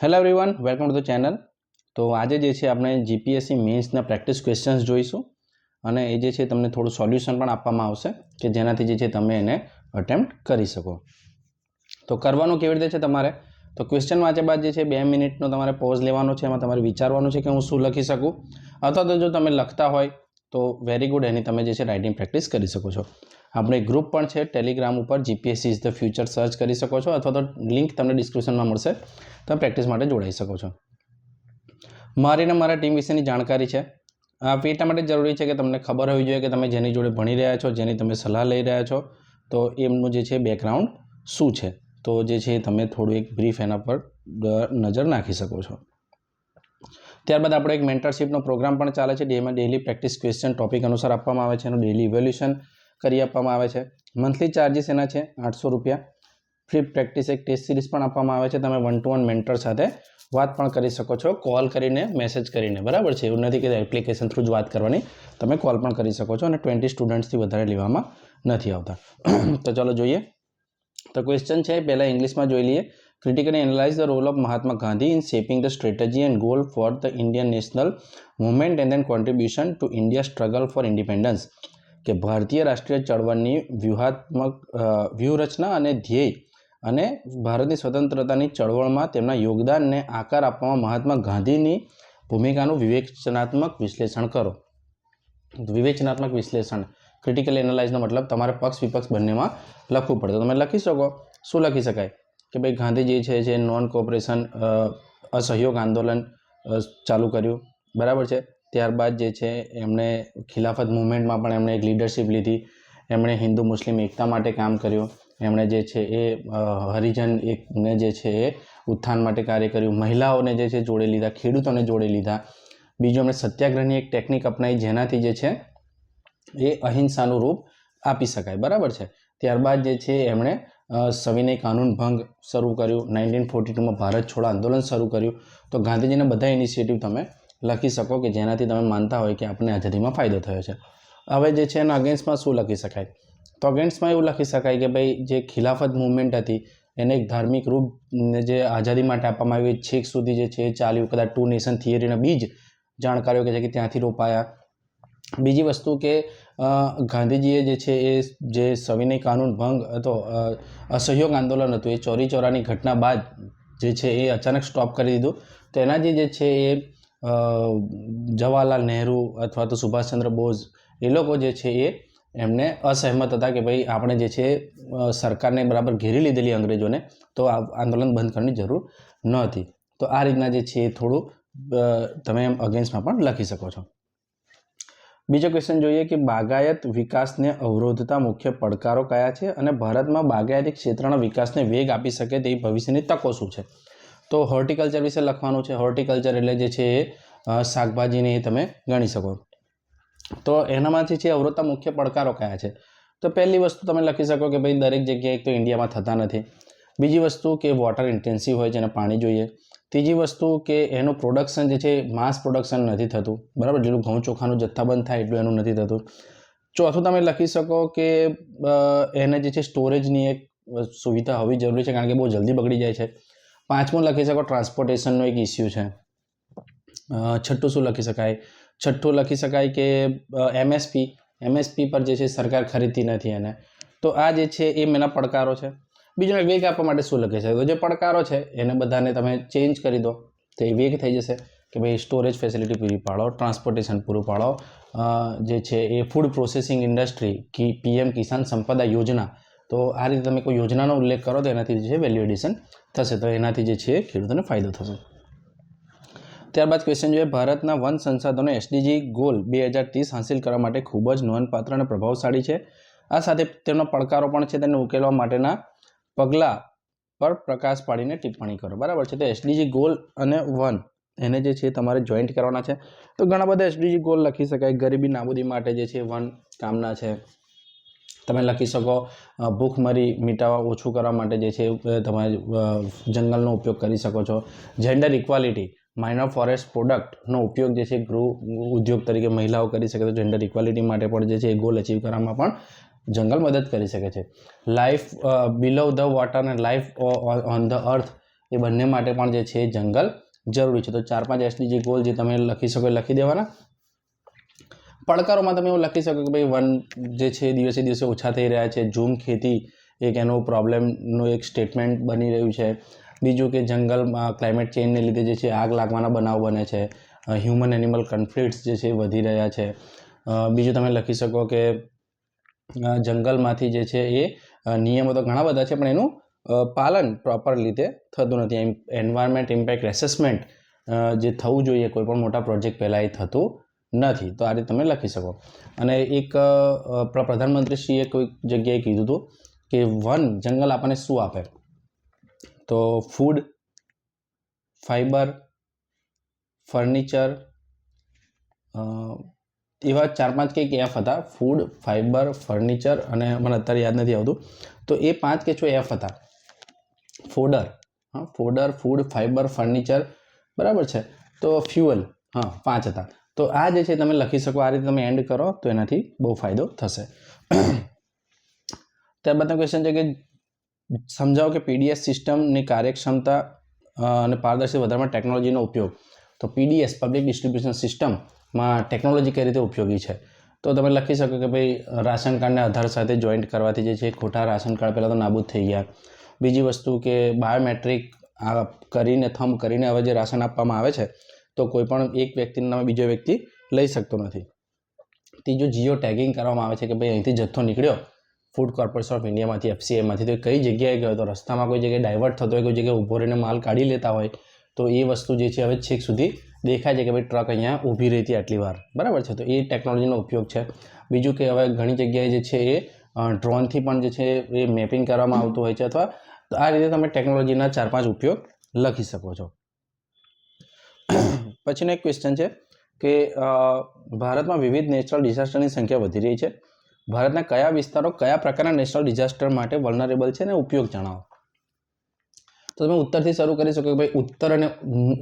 Hello everyone welcome to the channel તો આજે જે છે આપણે જીપીએસસી મેન્સના પ્રેક્ટિસ ક્વેશ્ચન્સ જોઈશું અને એ જે છે તમને થોડું સોલ્યુશન પણ આપવામાં આવશે કે જેનાથી જે છે તમે એને અટેમ્પ્ટ કરી શકો. તો કરવાનું કેવી રીતે છે તમારે? તો ક્વેશ્ચન વાંચ્યા બાદ જે છે બે મિનિટનો તમારે પોઝ લેવાનો છે, એમાં તમારે વિચારવાનું છે કે હું શું લખી શકું? અથવા તો જો તમે લખતા હોય તો વેરી ગુડ એની તમે જે છે રાઇટિંગ પ્રેક્ટિસ કરી શકો છો. આપણે ગ્રુપ પણ છે ટેલિગ્રામ ઉપર GPSC is the future search કરી શકો છો અથવા તો લિંક તમને ડિસ્ક્રિપ્શનમાં મળશે. તમે પ્રેક્ટિસ માટે જોડાઈ શકો છો. મારી અને મારા ટીમ વિશેની જાણકારી છે. એટલા માટે જરૂરી છે કે તમને ખબર હોવી જોઈએ કે તમે જેની જોડે ભણી રહ્યા છો, જેની તમે સલાહ લઈ રહ્યા છો, તો એમનું જે છે બેકગ્રાઉન્ડ શું છે? તો જે છે તમે થોડું એક બ્રીફ એના પર નજર નાખી શકો છો. ત્યારબાદ આપણે એક મેન્ટરશીપનો પ્રોગ્રામ પણ ચાલે છે, જેમાં ડેલી પ્રેક્ટિસ ક્વેશ્ચન ટોપિક અનુસાર આપવામાં આવે છે, એનું ડેલી ઇવેલ્યુશન કરી આપવામાં આવે છે. મંથલી ચાર્જિસ એના છે, આઠસો રૂપિયા. ફ્રી પ્રેક્ટિસ એક ટેસ્ટ સિરીઝ પણ આપવામાં આવે છે. તમે વન ટુ વન મેન્ટર સાથે વાત પણ કરી શકો છો. કોલ કરીને મેસેજ કરીને. બરાબર છે? એવું નથી કે એપ્લિકેશન થ્રુ જ વાત કરવાની. તમે કોલ પણ કરી શકો છો અને ટ્વેન્ટી સ્ટુડન્ટ્સથી વધારે લેવામાં નથી આવતા. તો ચાલો જોઈએ. તો ક્વેશ્ચન છે, પહેલાં ઇંગ્લિશમાં જોઈ લઈએ. Critically analyse the role of Mahatma Gandhi in shaping the strategy and goal for the Indian national movement and then contribution to India struggle for independence કે ભારતીય રાષ્ટ્રીય ચળવળની વ્યૂહાત્મક વ્યૂહરચના અને ધ્યેય અને ભારતની સ્વતંત્રતાની ચળવળમાં તેમના યોગદાનને આકાર આપવામાં મહાત્મા ગાંધીની ભૂમિકાનું વિવેચનાત્મક વિશ્લેષણ કરો. વિવેચનાત્મક વિશ્લેષણ ક્રિટિકલ એનાલાઇઝનો મતલબ તમારે પક્ષ વિપક્ષ બંનેમાં લખવું પડે. તો તમે લખી શકો. શું લખી શકાય? કે ભાઈ ગાંધીજી છે, જે નોન કોઓપરેશન અસહયોગ આંદોલન ચાલુ કર્યું. બરાબર છે? ત્યારબાદ જે છે, એમણે ખિલાફત મુવમેન્ટમાં પણ એમણે એક લીડરશિપ લીધી. એમણે હિન્દુ મુસ્લિમ એકતા માટે કામ કર્યું. એમણે જે છે એ હરિજન એકને જે છે એ ઉત્થાન માટે કાર્ય કર્યું. મહિલાઓને જે છે જોડે લીધા, ખેડૂતોને જોડે લીધા. બીજું એમણે સત્યાગ્રહની એક ટેકનિક અપનાવી, જેનાથી જે છે એ અહિંસાનું રૂપ આપી શકાય. બરાબર છે? ત્યારબાદ જે છે એમણે સવિનય કાનૂન ભંગ શરૂ કર્યું. નાઇન્ટીન ફોર્ટી ટુમાં ભારત છોડો આંદોલન શરૂ કર્યું. તો ગાંધીજીના બધા ઇનિશિયેટિવ તમે લખી શકો કે જેનાથી તમે માનતા હોય કે આપણને આઝાદીમાં ફાયદો થયો છે. હવે જે છે એના અગેન્સ્ટમાં શું લખી શકાય? તો અગેન્સ્ટમાં એવું લખી શકાય કે ભાઈ જે ખિલાફત મુવમેન્ટ હતી, એને એક ધાર્મિક રૂપ જે આઝાદી માટે આપવામાં આવી છેક સુધી જે છે એ ચાલ્યું. કદાચ ટુ નેશન થિયરીના બીજ જાણકારીઓ કે છે કે ત્યાંથી રોપાયા. બીજી વસ્તુ કે ગાંધીજીએ જે છે એ જે સવિનય કાનૂન ભંગ હતો અસહયોગ આંદોલન હતું, એ ચોરી ચોરાની ઘટના બાદ જે છે એ અચાનક સ્ટોપ કરી દીધું. તો એનાથી જે છે એ જવાહરલાલ નહેરુ અથવા તો સુભાષચંદ્ર બોઝ, એ લોકો જે છે એ એમને અસહેમત હતા કે ભાઈ આપણે જે છે સરકારને બરાબર ઘેરી લીધેલી અંગ્રેજોને, તો આ આંદોલન બંધ કરવાની જરૂર ન હતી તો આ રીતના જે છે એ થોડું તમે એમ અગેન્સ્ટમાં પણ લખી શકો છો. બીજો ક્વેશ્ચન જોઈએ કે બાગાયત વિકાસને અવરોધતા મુખ્ય પડકારો કયા છે અને ભારતમાં બાગાયતી ક્ષેત્રના વિકાસને વેગ આપી શકે તેવી ભવિષ્યની તકો શું છે? તો હોર્ટિકલ્ચર વિશે લખવાનું છે. હોર્ટિકલ્ચર એટલે જે છે એ શાકભાજીને એ તમે ગણી શકો. તો એનામાંથી છે, અવરોધતા મુખ્ય પડકારો કયા છે? તો પહેલી વસ્તુ તમે લખી શકો કે ભાઈ દરેક જગ્યાએ તો ઇન્ડિયામાં થતા નથી. બીજી વસ્તુ કે વોટર ઇન્ટેન્સિવ હોય છે એને પાણી જોઈએ. ત્રીજી વસ્તુ કે એનું પ્રોડક્શન જે છે માસ પ્રોડક્શન નથી થતું. બરાબર? જેટલું ઘઉં ચોખાનું જથ્થાબંધ થાય એટલું એનું નથી થતું. ચોથું તમે લખી શકો કે એને જે છે સ્ટોરેજની એક સુવિધા હોવી જરૂરી છે, કારણ કે બહુ જલ્દી બગડી જાય છે. પાંચમું લખી શકો ટ્રાન્સપોર્ટેશનનો એક ઇસ્યુ છે. છઠ્ઠું શું લખી શકાય? છઠ્ઠું લખી શકાય કે એમએસપી એમએસપી પર જે છે સરકાર ખરીદતી નથી એને. તો આ જે છે એ મેના પડકારો છે. બીજું વેગ આપવા માટે શું લખી શકાય? તો જે પડકારો છે એને બધાને તમે ચેન્જ કરી દો. તો એ વેગ થઈ જશે કે ભાઈ સ્ટોરેજ ફેસિલિટી પૂરી પાડો ટ્રાન્સપોર્ટેશન પૂરું પાડો. જે છે એ ફૂડ પ્રોસેસિંગ ઇન્ડસ્ટ્રી કી પીએમ કિસાન સંપદા યોજના તો આ રીતે તમે કોઈ યોજનાનો ઉલ્લેખ કરો તો એનાથી જે છે વેલ્યુ એડિશન થશે. તો એનાથી જે છે ખેડૂતોને ફાયદો થશે. ત્યારબાદ ક્વેશ્ચન જોઈએ, ભારતના વન સંસાધનો એસડીજી ગોલ બે હજાર ત્રીસ હાંસિલ કરવા માટે ખૂબ જ નોંધપાત્ર અને પ્રભાવશાળી છે. આ સાથે તેમના પડકારો પણ છે, તેને ઉકેલવા માટેના પગલાં પર પ્રકાશ પાડીને ટિપ્પણી કરો. બરાબર છે? તો એસડીજી ગોલ અને વન એને જે છે તમારે જોઈન્ટ કરવાના છે. તો ઘણા બધા એસડીજી ગોલ લખી શકાય. ગરીબી નાબૂદી માટે જે છે વન કામના છે. તમે લખી શકો ભૂખમરી મિટાવવા ઓછું કરવા માટે જે છે તમે જંગલનો ઉપયોગ કરી શકો છો. જેન્ડર ઇક્વાલિટી માઇનર ફોરેસ્ટ પ્રોડક્ટનો ઉપયોગ જે છે, ગૃહ ઉદ્યોગ તરીકે મહિલાઓ કરી શકે તો જેન્ડર ઇક્વાલિટી માટે પણ જે છે, એ ગોલ અચીવ કરવામાં પણ જંગલ મદદ કરી શકે છે. લાઈફ બિલો ધ વોટર અને લાઈફ ઓન ધ અર્થ એ બંને માટે પણ જે છે, જંગલ જરૂરી છે. તો ચાર પાંચ એસડીજી ગોલ જે તમે લખી શકો લખી દેવાના. પડકારોમાં તમે એવું લખી શકો કે ભાઈ વન જે છે દિવસે દિવસે ઓછા થઈ રહ્યા છે, ઝૂમ ખેતી એક એનો પ્રોબ્લેમનું એક સ્ટેટમેન્ટ બની રહ્યું છે. બીજું કે જંગલમાં ક્લાઇમેટ ચેન્જને લીધે જે છે આગ લાગવાના બનાવ બને છે. હ્યુમન એનિમલ કન્ફ્લિક્ટ્સ જે છે વધી રહ્યા છે. બીજું તમે લખી શકો કે જંગલમાંથી જે છે એ નિયમો તો ઘણા બધા છે, પણ એનું પાલન પ્રોપર રીતે થતું નથી. એન્વાયરમેન્ટ ઇમ્પેક્ટ એસેસમેન્ટ જે થવું જોઈએ, કોઈ પણ મોટા પ્રોજેક્ટ પહેલાં એ થતું નથી. તો આ રીતે તમે લખી શકો. અને એક પ્રધાનમંત્રીશ્રીએ કોઈક જગ્યાએ કીધું હતું કે વન, જંગલ આપણને શું આપે? તો ફૂડ, ફાઈબર, ફર્નિચર એવા ચાર પાંચ કંઈક એફ હતા. ફૂડ, ફાઈબર, ફર્નિચર અને મને અત્યારે યાદ નથી આવતું. તો એ પાંચ કે છો એફ હતા. ફોડર, હા, ફોડર, ફૂડ, ફાઈબર, ફર્નિચર, બરાબર છે. તો ફ્યુઅલ, હા, પાંચ હતા. તો આ જે છે, તમે લખી શકો, આ રીતે તમે એન્ડ કરો, તો એનાથી બહુ ફાયદો થશે. ત્યારબાદનો ક્વેશ્ચન છે કે સમજાવો કે પીડીએસ સિસ્ટમની કાર્યક્ષમતા અને પારદર્શી વધારવામાં ટેકનોલોજીનો ઉપયોગ. તો પીડીએસ પબ્લિક ડિસ્ટ્રીબ્યુશન સિસ્ટમમાં ટેકનોલોજી કઈ રીતે ઉપયોગી છે? તો તમે લખી શકો કે ભાઈ, રાશન કાર્ડને આધાર સાથે જોઈન્ટ કરવાથી જે છે, ખોટા રાશન કાર્ડ પહેલાં તો નાબૂદ થઈ ગયા. બીજી વસ્તુ કે બાયોમેટ્રિક આ કરીને થંબ કરીને હવે જે રાશન આપવામાં આવે છે તો કોઈ પણ એક વ્યક્તિનું નામે બીજો વ્યક્તિ લઈ શકતો નથી. ત્રીજું, જીઓ ટેગિંગ કરવામાં આવે છે કે ભાઈ અહીંથી જથ્થો નીકળ્યો, ફૂડ કોર્પોરેશન ઓફ ઇન્ડિયામાંથી એફસીઆઈમાંથી તો કઈ જગ્યાએ ગયો તો રસ્તામાં કોઈ જગ્યાએ ડાયવર્ટ થતો હોય, કોઈ જગ્યાએ ઊભો રહીને માલ કાઢી લેતા હોય, તો એ વસ્તુ જે છે હવે છેક સુધી દેખાય છે કે ભાઈ ટ્રક અહીંયા ઊભી રહી હતી આટલી વાર. બરાબર છે? તો એ ટેકનોલોજીનો ઉપયોગ છે. બીજું કે હવે ઘણી જગ્યાએ જે છે એ ડ્રોનથી પણ જે છે એ મેપિંગ કરવામાં આવતું હોય છે અથવા આ રીતે તમે ટેકનોલોજીના ચાર પાંચ ઉપયોગ લખી શકો છો. પછીનો એક ક્વેશ્ચન છે કે ભારતમાં વિવિધ નેચરલ ડિઝાસ્ટરની સંખ્યા વધી રહી છે. ભારતના કયા વિસ્તારો કયા પ્રકારના નેશનલ ડિઝાસ્ટર માટે વલનરેબલ છે અને ઉપયોગ જણાવો? તો તમે ઉત્તરથી શરૂ કરી શકો કે ભાઈ ઉત્તર અને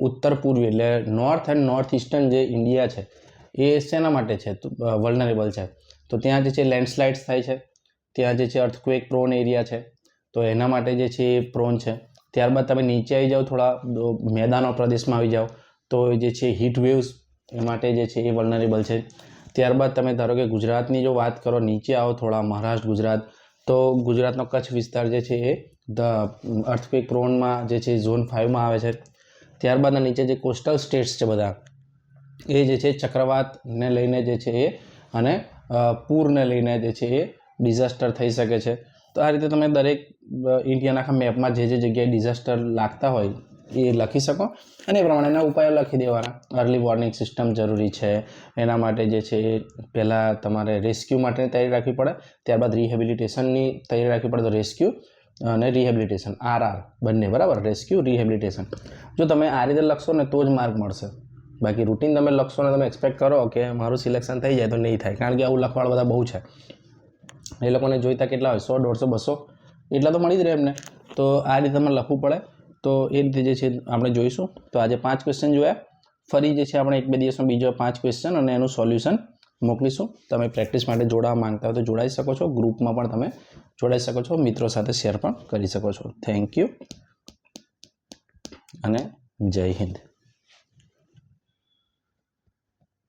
ઉત્તર પૂર્વી એટલે નોર્થ એન્ડ નોર્થ ઇસ્ટર્ન જે ઇન્ડિયા છે, એ શેના માટે છે? વલનરેબલ છે. તો ત્યાં જે છે લેન્ડસ્લાઇડ્સ થાય છે, ત્યાં જે છે અર્થક્વેક પ્રોન એરિયા છે, તો એના માટે જે છે એ પ્રોન છે. ત્યારબાદ તમે નીચે આવી જાઓ, થોડા મેદાનો પ્રદેશમાં આવી જાઓ તો જે છે હીટ વેવ્સ માટે જે છે એ વલનરેબલ છે. ત્યારબાદ તમે ધારો કે ગુજરાતની જો વાત કરો, નીચે આવો થોડા, મહારાષ્ટ્ર, ગુજરાત, તો ગુજરાતનો કચ્છ વિસ્તાર જે છે એ ધ અર્થક્વેક પ્રોનમાં જે છે ઝોન ફાઇવમાં આવે છે. ત્યારબાદના નીચે જે કોસ્ટલ સ્ટેટ્સ છે બધા, એ જે છે ચક્રવાતને લઈને જે છે એ અને પૂરને લઈને જે છે એ ડિઝાસ્ટર થઈ શકે છે. તો આ રીતે તમે દરેક ઇન્ડિયાના આખા મેપમાં જે જે જગ્યાએ ડિઝાસ્ટર લાગતા હોય એ લખી શકો. અને એ પ્રમાણેના ઉપાયો લખી દેવાના. અર્લી વોર્નિંગ સિસ્ટમ જરૂરી છે. એના માટે જે છે એ પહેલાં તમારે રેસ્ક્યુ માટેની તૈયારી રાખવી પડે. ત્યારબાદ રિહેબિલિટેશનની તૈયારી રાખવી પડે તો રેસ્ક્યુ અને રિહેબિલિટેશન આર આર બંને, બરાબર? રેસ્ક્યુ રિહેબિલિટેશન જો તમે આ રીતે લખશો ને તો જ માર્ક મળશે. બાકી રૂટીન તમે લખશો ને તમે એક્સપેક્ટ કરો કે મારું સિલેક્શન થઈ જાય તો નહીં થાય. કારણ કે આવું લખવાળ બધા બહુ છે. એ લોકોને જોઈતા કેટલા હોય? સો, દોઢસો, બસો. એટલા તો મળી જ રહે એમને. તો આ રીતે તમારે લખવું પડે. તો એ રીતે જે છે આપણે જોઈશું. તો આજે પાંચ ક્વેશ્ચન જોયા. ફરી જે છે આપણે એક બે દિવસમાં બીજો પાંચ ક્વેશ્ચન અને એનું સોલ્યુશન મોકલીશું. તમે પ્રેક્ટિસ માટે જોડાવા માંગતા હોય તો જોડાઈ શકો છો. ગ્રુપમાં પણ તમે જોડાઈ શકો છો. મિત્રો સાથે શેર પણ કરી શકો છો. થેન્ક યુ અને જય હિન્દ.